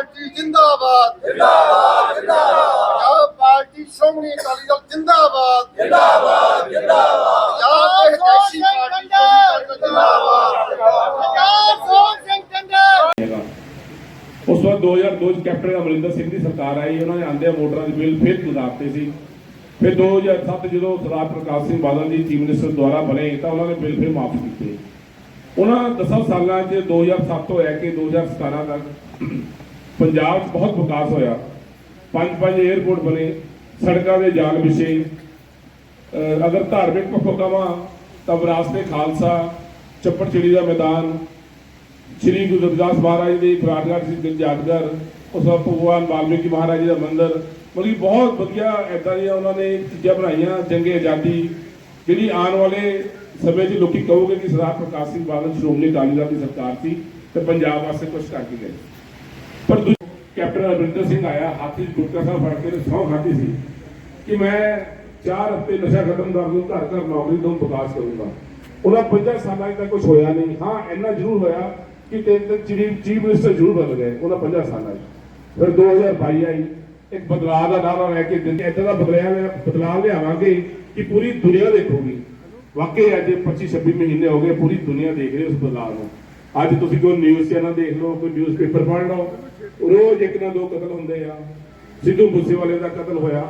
Party ਜਿੰਦਾਬਾਦ। ਜਿੰਦਾਬਾਦ ਜਿੰਦਾਬਾਦ। ਪਾਰਟੀ ਸ਼੍ਰੋਮਣੀ ਅਕਾਲੀ ਦਲ ਜਿੰਦਾਬਾਦ। ਜਿੰਦਾਬਾਦ ਜਿੰਦਾਬਾਦ। ਪੰਜਾਬ ਦੇ ਕੈਸੀ ਪਾਰਟੀ ਜਿੰਦਾਬਾਦ। ਉਸ ਤੋਂ ਬਾਅਦ 2002 ਚ ਕੈਪਟਨ ਅਮਰਿੰਦਰ ਸਿੰਘ ਦੀ ਸਰਕਾਰ ਆਈ ਉਹਨਾਂ ਨੇ ਆਂਦੇ ਮੋਟਰਾਂ ਦੇ ਬਿੱਲ ਫਿਰ ਗੁਜ਼ਾਰਤੇ ਸੀ। ਫਿਰ 2007 ਜਦੋਂ ਸਰਦਾਰ ਪ੍ਰਕਾਸ਼ ਸਿੰਘ ਬਾਦਲ ਜੀ ਚੀਫ ਮਿਨਿਸਟਰ ਦੁਆਰਾ ਬਣੇ ਤਾਂ ਉਹਨਾਂ ਨੇ ਬਿੱਲ ਫਿਰ ਮਾਫ ਕੀਤੇ। ਉਹਨਾਂ 10 ਸਾਲਾਂ 'ਚ 2007 ਤੋਂ ਲੈ ਕੇ 2017 ਤੱਕ ਪੰਜਾਬ 'ਚ ਬਹੁਤ ਵਿਕਾਸ ਹੋਇਆ। ਪੰਜ ਪੰਜ 에ਅਰਪੋਰਟ ਬਣੇ, ਸੜਕਾਂ ਦੇ ਜਾਲ ਵਿਛੇ। ਅਗਰ ਧਾਰਮਿਕ ਪੱਖੋਂ ਕਵਾਂ ਤਾਂ ਵਿਰਾਸਤ ਖਾਲਸਾ, ਚੱਪੜ ਚਿੜੀ ਦਾ ਮੈਦਾਨ, ਸ਼੍ਰੀ ਗੁਰੂ ਰਵਿਦਾਸ ਮਹਾਰਾਜ ਦੀ ਬਰਾਡਗੜ੍ਹ ਸੀ ਯਾਦਗਾਰ ਉਸ ਤੋਂ ਭਗਵਾਨ ਵਾਲਮੀਕੀ ਮਹਾਰਾਜ ਜੀ ਦਾ ਮੰਦਿਰ, ਮਤਲਬ ਕਿ ਬਹੁਤ ਵਧੀਆ ਐਦਾਂ ਦੀਆਂ ਉਹਨਾਂ ਨੇ ਚੀਜ਼ਾਂ ਬਣਾਈਆਂ, ਜੰਗੇ ਆਜ਼ਾਦੀ, ਜਿਹੜੀ ਆਉਣ ਵਾਲੇ ਸਮੇਂ 'ਚ ਲੋਕੀ ਕਹੋਗੇ ਕਿ ਸਰਦਾਰ ਪ੍ਰਕਾਸ਼ ਸਿੰਘ ਬਾਦਲ, ਸ਼੍ਰੋਮਣੀ ਅਕਾਲੀ ਦਲ ਦੀ ਸਰਕਾਰ ਸੀ ਤੇ ਪੰਜਾਬ ਵਾਸਤੇ ਕੁਝ ਕਰਕੇ ਗਏ। ਪਰ ਕੈਪਟਨ ਅਮਰਿੰਦਰ ਸਿੰਘ ਆਇਆ, ਹਾਥੀ ਗੁਟਕਾ ਸਾਹਿਬ ਫੜ ਕੇ ਸੌ ਖਾਧੀ ਸੀ ਕਿ ਮੈਂ ਚਾਰ ਹਫ਼ਤੇ ਨਸ਼ਾ ਖਤਮ ਕਰ ਦੂੰ, ਘਰ ਘਰ ਨੌਕਰੀ ਤੋਂ ਵਿਕਾਸ ਕਰੂੰਗਾ। ਉਹਨਾਂ 50 ਸਾਲਾਂ 'ਚ ਕੁਝ ਹੋਇਆ ਨਹੀਂ। ਹਾਂ, ਇੰਨਾ ਜ਼ਰੂਰ ਹੋਇਆ ਕਿ ਤਿੰਨ ਚੀਫ ਮਿਨਿਸਟਰ ਜ਼ਰੂਰ ਬਦਲ ਗਏ ਉਹਨਾਂ 50 ਸਾਲਾਂ 'ਚ ਫਿਰ 2022 ਆਈ, ਇੱਕ ਬਦਲਾਅ ਦਾ ਨਾਰਾ ਲੈ ਕੇ ਦਿੰਦੇ ਇੱਦਾਂ ਦਾ ਬਦਲਾਅ ਬਦਲਾਅ ਲਿਆਵਾਂਗੇ ਕਿ ਪੂਰੀ ਦੁਨੀਆ ਦੇਖੂਗੀ। ਵਾਕਈ ਅੱਜ 25 26 ਮਹੀਨੇ ਹੋ ਗਏ, ਪੂਰੀ ਦੁਨੀਆ ਦੇਖ ਰਹੀ ਉਸ ਬਦਲਾਅ ਨੂੰ। ਅੱਜ ਤੁਸੀਂ ਕੋਈ ਨਿਊਜ਼ ਚੈਨਲ ਦੇਖ ਲਓ, ਕੋਈ ਨਿਊਜ਼ ਪੇਪਰ ਪੜ੍ਹ ਲਓ, ਰੋਜ਼ ਇੱਕ ਨਾ ਦੋ ਕਤਲ ਹੁੰਦੇ ਆ। ਸਿੱਧੂ ਮੂਸੇਵਾਲੇ ਦਾ ਕਤਲ ਹੋਇਆ।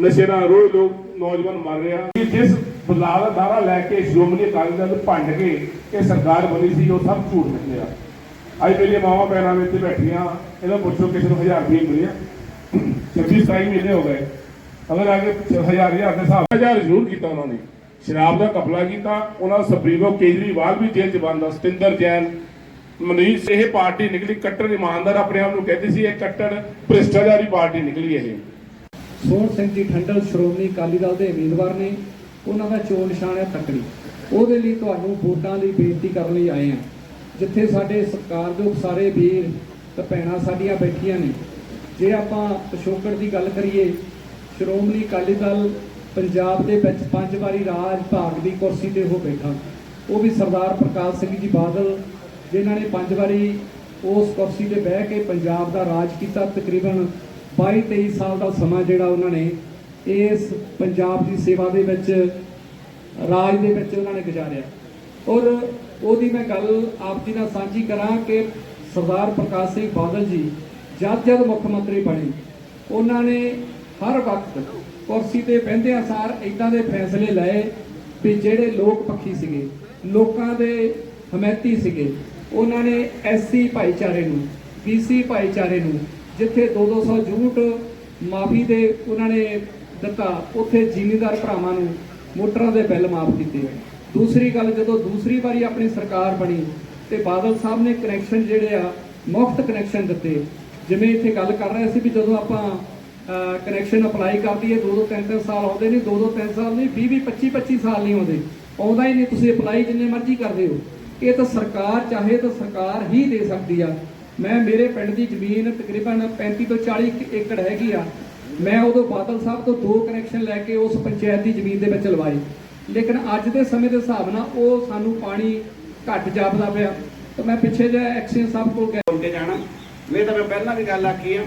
ਨਸ਼ੇ ਨਾਲ ਰੋਜ਼ ਲੋਕ ਨੌਜਵਾਨ ਮਰ ਰਿਹਾ ਕਿ ਜਿਸ ਬਦਲਾਅ ਦਾ ਨਾਰਾ ਲੈ ਕੇ ਸ਼੍ਰੋਮਣੀ ਅਕਾਲੀ ਦਲ ਭੰਡ ਕੇ ਇਹ ਸਰਕਾਰ ਬਣੀ ਸੀ, ਉਹ ਸਭ ਝੂਠ ਨਿਕਲਿਆ ਅੱਜ ਮੇਰੀਆਂ ਮਾਵਾਂ ਭੈਣਾਂ ਵਿੱਚ ਬੈਠੀਆਂ, ਇਹਨਾਂ ਪੁੱਛੋ ਕਿਸੇ ਨੂੰ ਹਜ਼ਾਰ ਰੁਪਏ ਮਿਲਿਆ 26 27 ਮਹੀਨੇ ਹੋ ਗਏ। ਅਗਰ ਆਗੇ ਹਜ਼ਾਰ ਹਜ਼ਾਰ ਦੇ ਹਿਸਾਬ ਹਜ਼ਾਰ ਜ਼ਰੂਰ ਕੀਤਾ ਉਹਨਾਂ ਨੇ। ਸ਼ਰਾਬ ਦਾ ਕਪਲਾ ਕੀਤਾ, ਉਹਨਾਂ ਸੁਪਰੀਮੋ ਕੇਜਰੀਵਾਲ ਵੀ ਜੇਲ੍ਹ 'ਚ ਬੰਦ ਸਤਿੰਦਰ ਜੈਨ, ਮਨੀਸ਼, ਇਹ ਪਾਰਟੀ ਨਿਕਲੀ ਕੱਟੜ ਇਮਾਨਦਾਰ ਆਪਣੇ ਆਪ ਨੂੰ ਕਹਿੰਦੇ ਸੀ, ਇਹ ਕੱਟੜ ਭ੍ਰਿਸ਼ਟਾਚਾਰੀ ਪਾਰਟੀ ਨਿਕਲੀ ਇਹ। ਸੋਹਣ ਸਿੰਘ ਜੀ ਠੰਡਲ, ਸ਼੍ਰੋਮਣੀ ਅਕਾਲੀ ਦਲ ਦੇ ਉਮੀਦਵਾਰ ਨੇ, ਉਹਨਾਂ ਦਾ ਚੋਣ ਨਿਸ਼ਾਨ ਹੈ ਤੱਕੜੀ। ਉਹਦੇ ਲਈ ਤੁਹਾਨੂੰ ਵੋਟਾਂ ਲਈ ਬੇਨਤੀ ਕਰਨ ਲਈ ਆਏ ਆ ਜਿੱਥੇ ਸਾਡੇ ਸਤਿਕਾਰਯੋਗ ਸਾਰੇ ਵੀਰ ਤੇ ਭੈਣਾਂ ਸਾਡੀਆਂ ਬੈਠੀਆਂ ਨੇ, ਜੇ ਆਪਾਂ ਪਿਛੋਕੜ ਦੀ ਗੱਲ ਕਰੀਏ, ਸ਼੍ਰੋਮਣੀ ਅਕਾਲੀ ਦਲ ਪੰਜਾਬ ਦੇ ਵਿੱਚ ਪੰਜ ਵਾਰੀ ਰਾਜ ਭਾਗ ਦੀ ਕੁਰਸੀ ਤੇ ਹੋ ਬੈਠਾ। ਉਹ ਵੀ ਸਰਦਾਰ ਪ੍ਰਕਾਸ਼ ਸਿੰਘ ਜੀ ਬਾਦਲ, ਜਿਨ੍ਹਾਂ ਨੇ ਪੰਜ ਵਾਰੀ ਉਸ ਕੁਰਸੀ ਤੇ ਬਹਿ ਕੇ ਪੰਜਾਬ ਦਾ ਰਾਜ ਕੀਤਾ। ਤਕਰੀਬਨ 22 23 ਸਾਲ ਦਾ ਸਮਾਂ ਜਿਹੜਾ ਉਹਨਾਂ ਨੇ ਇਸ ਪੰਜਾਬ ਦੀ ਸੇਵਾ ਦੇ ਵਿੱਚ, ਰਾਜ ਦੇ ਵਿੱਚ ਉਹਨਾਂ ਨੇ ਗੁਜ਼ਾਰਿਆ। ਔਰ ਉਹਦੀ ਮੈਂ ਗੱਲ ਆਪ ਜੀ ਨਾਲ ਸਾਂਝੀ ਕਰਾਂ ਕਿ ਸਰਦਾਰ ਪ੍ਰਕਾਸ਼ ਸਿੰਘ ਬਾਦਲ ਜੀ ਜਦ ਜਦ ਮੁੱਖ ਮੰਤਰੀ ਬਣੇ, ਉਹਨਾਂ ਨੇ ਹਰ ਵਕਤ ਕੁਰਸੀ ਤੇ ਬਹਿੰਦਿਆਂ ਸਾਰ ਇਦਾਂ ਦੇ ਫੈਸਲੇ ਲਏ ਵੀ ਜਿਹੜੇ ਲੋਕ ਪੱਖੀ ਸੀਗੇ, ਲੋਕਾਂ ਦੇ ਹਮਾਇਤੀ ਸੀਗੇ, ਉਹਨਾਂ ਨੇ ਐਸਸੀ ਭਾਈਚਾਰੇ ਨੂੰ ਬੀਸੀ ਭਾਈਚਾਰੇ ਨੂੰ ਜਿੱਥੇ 2-200 ਯੂਨਿਟ ਮਾਫੀ ਦੇ ਉਹਨਾਂ ਨੇ ਦਿੱਤਾ, ਉੱਥੇ ਜ਼ਿਮੀਂਦਾਰ ਭਰਾਵਾਂ ਨੂੰ ਮੋਟਰਾਂ ਦੇ ਬਿੱਲ ਮਾਫ ਕੀਤੇ ਦੂਸਰੀ ਗੱਲ, ਜਦੋਂ ਦੂਸਰੀ ਵਾਰੀ ਆਪਣੀ ਸਰਕਾਰ ਬਣੀ ਤੇ ਬਾਦਲ ਸਾਹਿਬ ਨੇ ਕਨੈਕਸ਼ਨ ਜਿਹੜੇ ਆ, ਮੁਫਤ ਕਨੈਕਸ਼ਨ ਦਿੱਤੇ, ਜਿਵੇਂ ਇੱਥੇ ਗੱਲ ਕਰ ਰਹੇ ਸੀ ਵੀ ਜਦੋਂ ਆਪਾਂ ਕਨੈਕਸ਼ਨ ਅਪਲਾਈ ਕਰਦੀ ਹੈ। ਦੋ ਦੋ ਤਿੰਨ ਤਿੰਨ ਸਾਲ ਆਉਂਦੇ ਨੇ। ਦੋ ਦੋ ਤਿੰਨ ਸਾਲ ਨਹੀਂ 20 20 25 25 ਸਾਲ ਨਹੀਂ ਆਉਂਦੇ। ਆਉਂਦਾ ਹੀ ਨਹੀਂ। ਤੁਸੀਂ ਅਪਲਾਈ ਜਿੰਨੇ ਮਰਜ਼ੀ ਕਰਦੇ ਹੋ। ਇਹ ਤਾਂ ਸਰਕਾਰ ਚਾਹੇ ਤਾਂ ਸਰਕਾਰ ਹੀ ਦੇ ਸਕਦੀ ਆ। ਮੈਂ, ਮੇਰੇ ਪਿੰਡ ਦੀ ਜ਼ਮੀਨ ਤਕਰੀਬਨ 35 ਤੋਂ 40 ਕ- ਏਕੜ ਹੈਗੀ ਆ। ਮੈਂ ਉਦੋਂ ਬਾਦਲ ਸਾਹਿਬ ਤੋਂ ਦੋ ਕਨੈਕਸ਼ਨ ਲੈ ਕੇ ਉਸ ਪੰਚਾਇਤ ਦੀ ਜ਼ਮੀਨ ਦੇ ਵਿੱਚ ਲਵਾਏ। ਲੇਕਿਨ ਅੱਜ ਦੇ ਸਮੇਂ ਦੇ ਹਿਸਾਬ ਨਾਲ ਉਹ ਸਾਨੂੰ ਪਾਣੀ ਘੱਟ ਜਾਪਦਾ ਪਿਆ। ਤਾਂ ਮੈਂ ਪਿੱਛੇ ਜਿਹਾ ਐਕਸ਼ਨ ਸਾਹਿਬ ਕੋਲ ਗਿਆ ਕੇ ਜਾਣਾ। ਮੈਂ ਤਾਂ ਮੈਂ ਪਹਿਲਾਂ ਵੀ ਗੱਲ ਆਖੀ ਆ।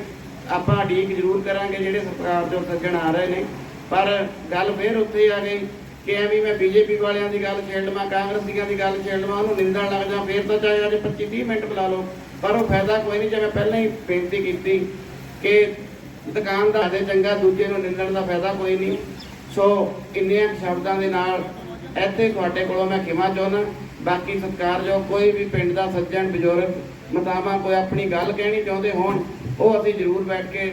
ਆਪਾਂ ਉਡੀਕ ਜ਼ਰੂਰ ਕਰਾਂਗੇ ਜਿਹੜੇ ਸਰਕਾਰ ਦੇ ਸੱਜਣ ਆ ਰਹੇ ਨੇ। ਪਰ ਗੱਲ ਫੇਰ ਉੱਥੇ ਆ ਗਈ ਕਿ ਐਵੇਂ ਮੈਂ ਬੀਜੇਪੀ ਵਾਲਿਆਂ ਦੀ ਗੱਲ ਛੇੜ ਲਵਾਂ ਕਾਂਗਰਸੀਆਂ ਦੀ ਗੱਲ ਛੇੜ ਲਵਾਂ, ਉਹਨੂੰ ਨਿੰਦਣ ਲੱਗ ਜਾ, ਫੇਰ ਤਾਂ ਚਾਹੇ ਅੱਜ 25 30 ਮਿੰਟ ਬੁਲਾ ਲਓ, ਪਰ ਉਹ ਫਾਇਦਾ ਕੋਈ ਨਹੀਂ, ਜਿਵੇਂ ਪਹਿਲਾਂ ਹੀ ਬੇਨਤੀ ਕੀਤੀ ਕਿ ਦੁਕਾਨਦਾਰ ਦੇ ਚੰਗਾ, ਦੂਜੇ ਨੂੰ ਨਿੰਦਣ ਦਾ ਫਾਇਦਾ ਕੋਈ ਨਹੀਂ। ਸੋ ਇੰਨੀਆਂ ਸ਼ਬਦਾਂ ਦੇ ਨਾਲ ਇੱਥੇ ਤੁਹਾਡੇ ਕੋਲੋਂ ਮੈਂ ਖਿਮਾ ਚਾਹੁੰਦਾ, ਬਾਕੀ ਸਤਿਕਾਰਯੋਗ ਕੋਈ ਵੀ ਪਿੰਡ ਦਾ ਸੱਜਣ, ਬਜ਼ੁਰਗ, ਮਤਾਵਾ ਕੋਈ ਆਪਣੀ ਗੱਲ ਕਹਿਣੀ ਚਾਹੁੰਦੇ ਹੋਣ ਉਹ ਅਸੀਂ ਜ਼ਰੂਰ ਬੈਠ ਕੇ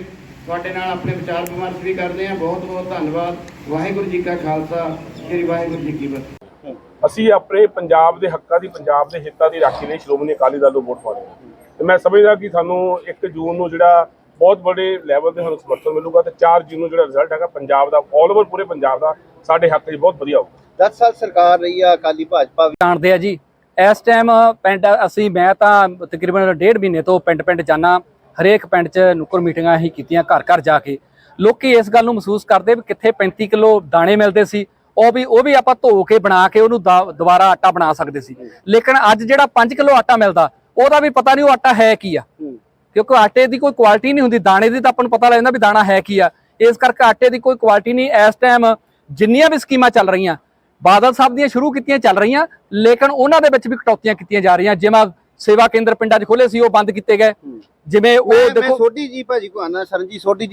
ਤੁਹਾਡੇ ਨਾਲ ਆਪਣੇ ਵਿਚਾਰ ਵਿਮਰਸ਼ ਵੀ ਕਰਦੇ ਹਾਂ। ਬਹੁਤ ਬਹੁਤ ਧੰਨਵਾਦ। ਵਾਹਿਗੁਰੂ ਜੀ ਕਾ ਖਾਲਸਾ। ਸ੍ਰੀ ਵਾਹਿਗੁਰੂ ਜੀ ਕੀ ਫਤਿਹ। ਅਸੀਂ ਆਪਣੇ ਪੰਜਾਬ ਦੇ ਹੱਕਾਂ ਦੀ ਪੰਜਾਬ ਦੇ ਹਿੱਤਾਂ ਦੀ ਰਾਖੀ ਲਈ ਸ਼੍ਰੋਮਣੀ ਅਕਾਲੀ ਦਲ ਨੂੰ ਵੋਟ ਪਾਉਣੀ ਹੈ। ਤੇ ਮੈਂ ਸਮਝਦਾ ਕਿ ਸਾਨੂੰ 1 ਜੂਨ ਨੂੰ ਜਿਹੜਾ ਬਹੁਤ ਵੱਡੇ ਲੈਵਲ ਤੇ ਸਾਨੂੰ ਸਮਰਥਨ ਮਿਲੂਗਾ ਤੇ 4 ਜੂਨ ਨੂੰ ਜਿਹੜਾ ਰਿਜ਼ਲਟ ਹੈਗਾ ਪੰਜਾਬ ਦਾ ਆਲ ਓਵਰ ਪੂਰੇ ਪੰਜਾਬ ਦਾ ਸਾਡੇ ਹੱਕ 'ਚ ਬਹੁਤ ਵਧੀਆ ਹੋਊਗਾ। 10 ਸਾਲ ਸਰਕਾਰ ਰਹੀ ਆ ਅਕਾਲੀ ਭਾਜਪਾ ਵੀ। ਜਾਣਦੇ ਆ ਜੀ ਇਸ ਟਾਈਮ ਪਿੰਡ ਅਸੀਂ ਮੈਂ ਤਾਂ ਤਕਰੀਬਨ ਡੇਢ ਮਹੀਨੇ ਤੋਂ ਪਿੰਡ ਪਿੰਡ ਜਾਣਾ ਹਰੇਕ ਪਿੰਡ 'ਚ ਨੁੱਕਰ ਮੀਟਿੰਗਾਂ ਹੀ ਕੀਤੀਆਂ ਘਰ ਘਰ ਜਾ ਕੇ। ਲੋਕੀ ਇਸ ਗੱਲ ਨੂੰ ਮਹਿਸੂਸ ਕਰਦੇ ਵੀ ਕਿੱਥੇ 35 ਕਿਲੋ ਦਾਣੇ ਮਿਲਦੇ ਸੀ ਉਹ ਵੀ ਉਹ ਵੀ ਆਪਾਂ ਧੋ ਕੇ ਬਣਾ ਕੇ ਉਹਨੂੰ ਦੁਬਾਰਾ ਆਟਾ ਬਣਾ ਸਕਦੇ ਸੀ। ਲੇਕਿਨ ਅੱਜ ਜਿਹੜਾ 5 ਕਿਲੋ ਆਟਾ ਮਿਲਦਾ ਉਹਦਾ ਵੀ ਪਤਾ ਨਹੀਂ ਉਹ ਆਟਾ ਹੈ ਕੀ ਆ। ਕਿਉਂਕਿ ਆਟੇ ਦੀ ਕੋਈ ਕੁਆਲਿਟੀ ਨਹੀਂ ਹੁੰਦੀ ਦਾਣੇ ਦੀ ਤਾਂ ਆਪਾਂ ਨੂੰ ਪਤਾ ਲੱਗ ਜਾਂਦਾ ਵੀ ਦਾਣਾ ਹੈ ਕੀ ਆ। ਇਸ ਕਰਕੇ ਆਟੇ ਦੀ ਕੋਈ ਕੁਆਲਿਟੀ ਨਹੀਂ ਇਸ ਟਾਈਮ ਜਿੰਨੀਆਂ ਵੀ ਸਕੀਮਾਂ ਚੱਲ ਰਹੀਆਂ ਬਾਦਲ ਸਾਹਿਬ ਦੀਆਂ ਸ਼ੁਰੂ ਕੀਤੀਆਂ ਚੱਲ ਰਹੀਆਂ ਲੇਕਿਨ ਉਹਨਾਂ ਦੇ ਵਿੱਚ ਵੀ ਕਟੌਤੀਆਂ ਕੀਤੀਆਂ ਜਾ ਰਹੀਆਂ ਜਿਵੇਂ ਸੇਵਾ ਕੇਂਦਰ ਪਿੰਡਾਂ 'ਚ ਖੋਲੇ ਸੀ ਉਹ ਬੰਦ ਕੀਤੇ ਗਏ। ਜਿਵੇਂ ਉਹ ਦੇਖੋ ਸੋਢੀ ਜੀ ਭਾਜੀ ਕੋ ਆਣਾ ਸਰਨਜੀ ਸੋਢੀ